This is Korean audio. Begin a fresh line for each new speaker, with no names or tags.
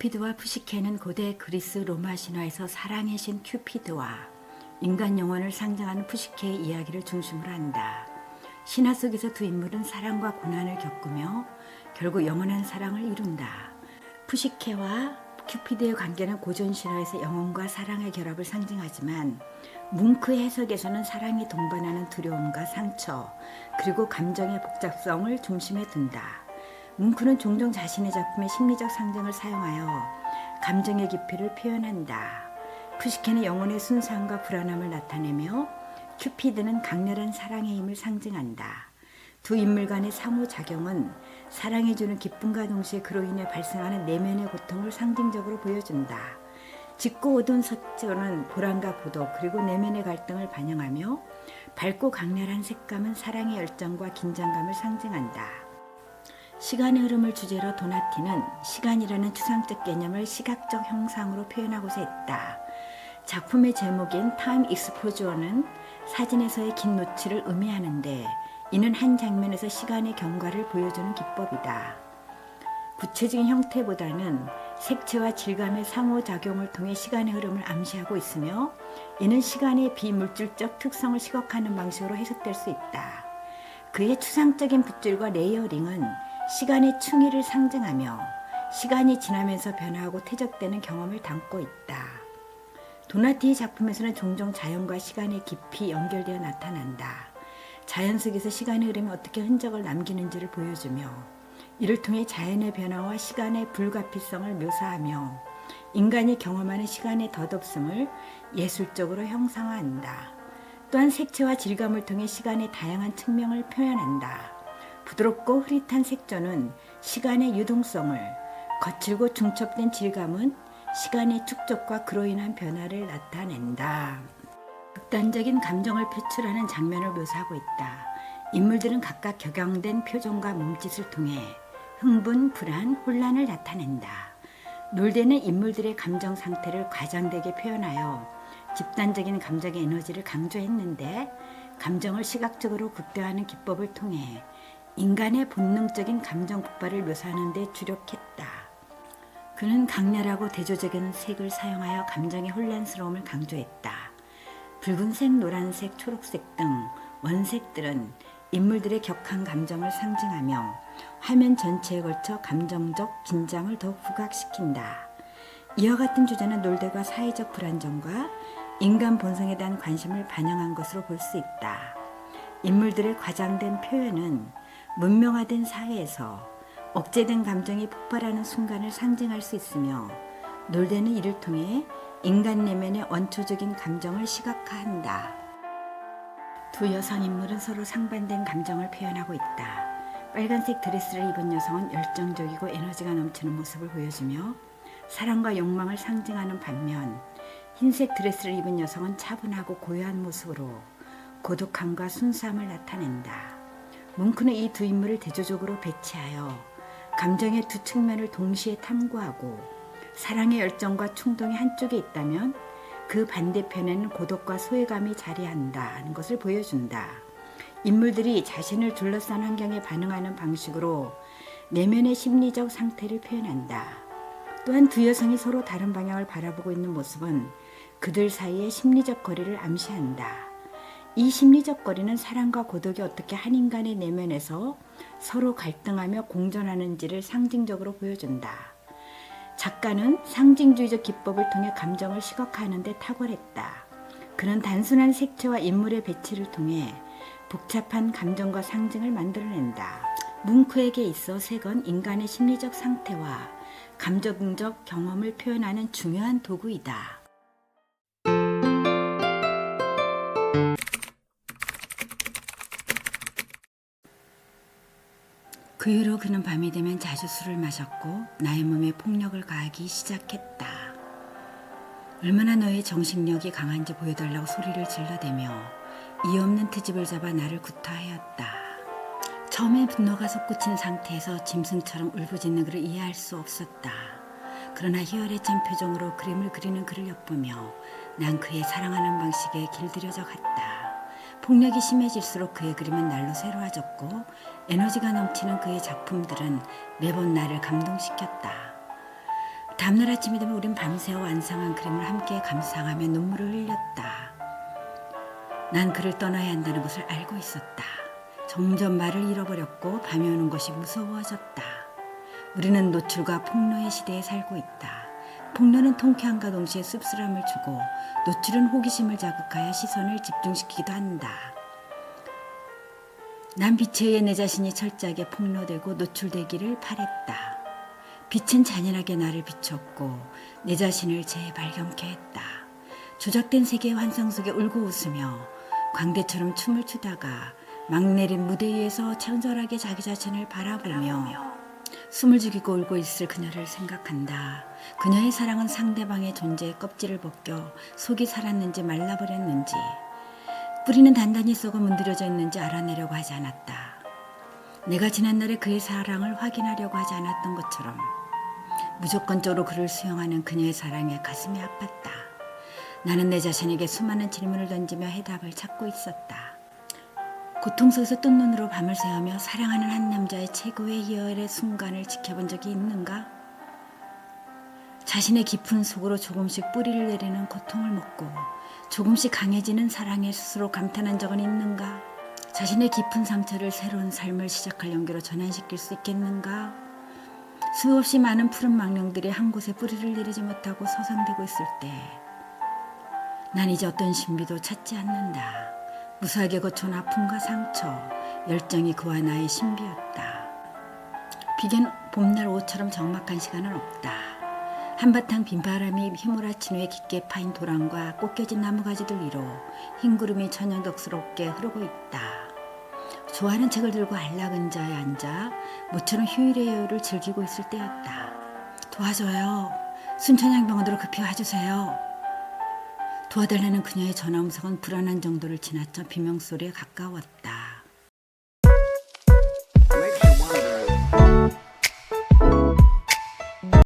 큐피드와 푸시케는 고대 그리스 로마 신화에서 사랑의 신 큐피드와 인간 영혼을 상징하는 푸시케의 이야기를 중심으로 한다. 신화 속에서 두 인물은 사랑과 고난을 겪으며 결국 영원한 사랑을 이룬다. 푸시케와 큐피드의 관계는 고전 신화에서 영혼과 사랑의 결합을 상징하지만 뭉크의 해석에서는 사랑이 동반하는 두려움과 상처 그리고 감정의 복잡성을 중심에 둔다. 뭉크는 종종 자신의 작품의 심리적 상징을 사용하여 감정의 깊이를 표현한다. 푸시케는 영혼의 순수함과 불안함을 나타내며 큐피드는 강렬한 사랑의 힘을 상징한다. 두 인물 간의 상호작용은 사랑해주는 기쁨과 동시에 그로 인해 발생하는 내면의 고통을 상징적으로 보여준다. 짙고 어두운 색조는 보람과 부도 그리고 내면의 갈등을 반영하며 밝고 강렬한 색감은 사랑의 열정과 긴장감을 상징한다. 시간의 흐름을 주제로 도나티는 시간이라는 추상적 개념을 시각적 형상으로 표현하고자 했다. 작품의 제목인 타임 익스포저는 사진에서의 긴 노치를 의미하는데 이는 한 장면에서 시간의 경과를 보여주는 기법이다. 구체적인 형태보다는 색채와 질감의 상호작용을 통해 시간의 흐름을 암시하고 있으며 이는 시간의 비물질적 특성을 시각하는 방식으로 해석될 수 있다. 그의 추상적인 붓질과 레이어링은 시간의 충의를 상징하며 시간이 지나면서 변화하고 퇴적되는 경험을 담고 있다. 도나티의 작품에서는 종종 자연과 시간의 깊이 연결되어 나타난다. 자연 속에서 시간의 흐름이 어떻게 흔적을 남기는지를 보여주며 이를 통해 자연의 변화와 시간의 불가피성을 묘사하며 인간이 경험하는 시간의 덧없음을 예술적으로 형상화한다. 또한 색채와 질감을 통해 시간의 다양한 측면을 표현한다. 부드럽고 흐릿한 색조는 시간의 유동성을, 거칠고 중첩된 질감은 시간의 축적과 그로 인한 변화를 나타낸다. 극단적인 감정을 표출하는 장면을 묘사하고 있다. 인물들은 각각 격양된 표정과 몸짓을 통해 흥분, 불안, 혼란을 나타낸다. 놀대는 인물들의 감정 상태를 과장되게 표현하여 집단적인 감정의 에너지를 강조했는데 감정을 시각적으로 극대화하는 기법을 통해 인간의 본능적인 감정 폭발을 묘사하는 데 주력했다. 그는 강렬하고 대조적인 색을 사용하여 감정의 혼란스러움을 강조했다. 붉은색, 노란색, 초록색 등 원색들은 인물들의 격한 감정을 상징하며 화면 전체에 걸쳐 감정적 긴장을 더욱 부각시킨다. 이와 같은 주제는 놀대가 사회적 불안정과 인간 본성에 대한 관심을 반영한 것으로 볼 수 있다. 인물들의 과장된 표현은 문명화된 사회에서 억제된 감정이 폭발하는 순간을 상징할 수 있으며 놀대는 이를 통해 인간 내면의 원초적인 감정을 시각화한다. 두 여성 인물은 서로 상반된 감정을 표현하고 있다. 빨간색 드레스를 입은 여성은 열정적이고 에너지가 넘치는 모습을 보여주며 사랑과 욕망을 상징하는 반면 흰색 드레스를 입은 여성은 차분하고 고요한 모습으로 고독함과 순수함을 나타낸다. 뭉크는 이 두 인물을 대조적으로 배치하여 감정의 두 측면을 동시에 탐구하고 사랑의 열정과 충동이 한쪽에 있다면 그 반대편에는 고독과 소외감이 자리한다는 것을 보여준다. 인물들이 자신을 둘러싼 환경에 반응하는 방식으로 내면의 심리적 상태를 표현한다. 또한 두 여성이 서로 다른 방향을 바라보고 있는 모습은 그들 사이의 심리적 거리를 암시한다. 이 심리적 거리는 사랑과 고독이 어떻게 한 인간의 내면에서 서로 갈등하며 공존하는지를 상징적으로 보여준다. 작가는 상징주의적 기법을 통해 감정을 시각화하는 데 탁월했다. 그는 단순한 색채와 인물의 배치를 통해 복잡한 감정과 상징을 만들어낸다. 뭉크에게 있어 색은 인간의 심리적 상태와 감정적 경험을 표현하는 중요한 도구이다. 그 이후로 그는 밤이 되면 자주 술을 마셨고 나의 몸에 폭력을 가하기 시작했다. 얼마나 너의 정신력이 강한지 보여달라고 소리를 질러대며 이 없는 트집을 잡아 나를 구타하였다. 처음엔 분노가 솟구친 상태에서 짐승처럼 울부짖는 그를 이해할 수 없었다. 그러나 희열에 찬 표정으로 그림을 그리는 그를 엿보며 난 그의 사랑하는 방식에 길들여져 갔다. 폭력이 심해질수록 그의 그림은 날로 새로워졌고 에너지가 넘치는 그의 작품들은 매번 나를 감동시켰다. 다음날 아침이 되면 우린 밤새 완성한 그림을 함께 감상하며 눈물을 흘렸다. 난 그를 떠나야 한다는 것을 알고 있었다. 점점 말을 잃어버렸고 밤이 오는 것이 무서워졌다. 우리는 노출과 폭로의 시대에 살고 있다. 폭로는 통쾌함과 동시에 씁쓸함을 주고 노출은 호기심을 자극하여 시선을 집중시키기도 한다. 난 빛에 의해 내 자신이 철저하게 폭로되고 노출되기를 바랬다. 빛은 잔인하게 나를 비췄고 내 자신을 재발견케 했다. 조작된 세계의 환상 속에 울고 웃으며 광대처럼 춤을 추다가 막 내린 무대 위에서 창절하게 자기 자신을 바라보며 숨을 죽이고 울고 있을 그녀를 생각한다. 그녀의 사랑은 상대방의 존재의 껍질을 벗겨 속이 살았는지 말라버렸는지 뿌리는 단단히 썩어 문드려져 있는지 알아내려고 하지 않았다. 내가 지난날의 그의 사랑을 확인하려고 하지 않았던 것처럼 무조건적으로 그를 수용하는 그녀의 사랑에 가슴이 아팠다. 나는 내 자신에게 수많은 질문을 던지며 해답을 찾고 있었다. 고통 속에서 뜬 눈으로 밤을 새우며 사랑하는 한 남자의 최고의 희열의 순간을 지켜본 적이 있는가? 자신의 깊은 속으로 조금씩 뿌리를 내리는 고통을 먹고 조금씩 강해지는 사랑에 스스로 감탄한 적은 있는가? 자신의 깊은 상처를 새로운 삶을 시작할 용기로 전환시킬 수 있겠는가? 수없이 많은 푸른 망령들이 한 곳에 뿌리를 내리지 못하고 서성대고 있을 때, 난 이제 어떤 신비도 찾지 않는다. 무수하게 거쳐온 아픔과 상처, 열정이 그와 나의 신비였다. 비견 봄날 오후처럼 적막한 시간은 없다. 한바탕 빈바람이 휘몰아친 후에 깊게 파인 도랑과 꽃겨진 나무가지들 위로 흰 구름이 천연덕스럽게 흐르고 있다. 좋아하는 책을 들고 안락은자에 앉아 모처럼 휴일의 여유를 즐기고 있을 때였다. 도와줘요. 순천향병원으로 급히 와주세요. 도와달라는 그녀의 전화 음성은 불안한 정도를 지나쳐 비명소리에 가까웠다.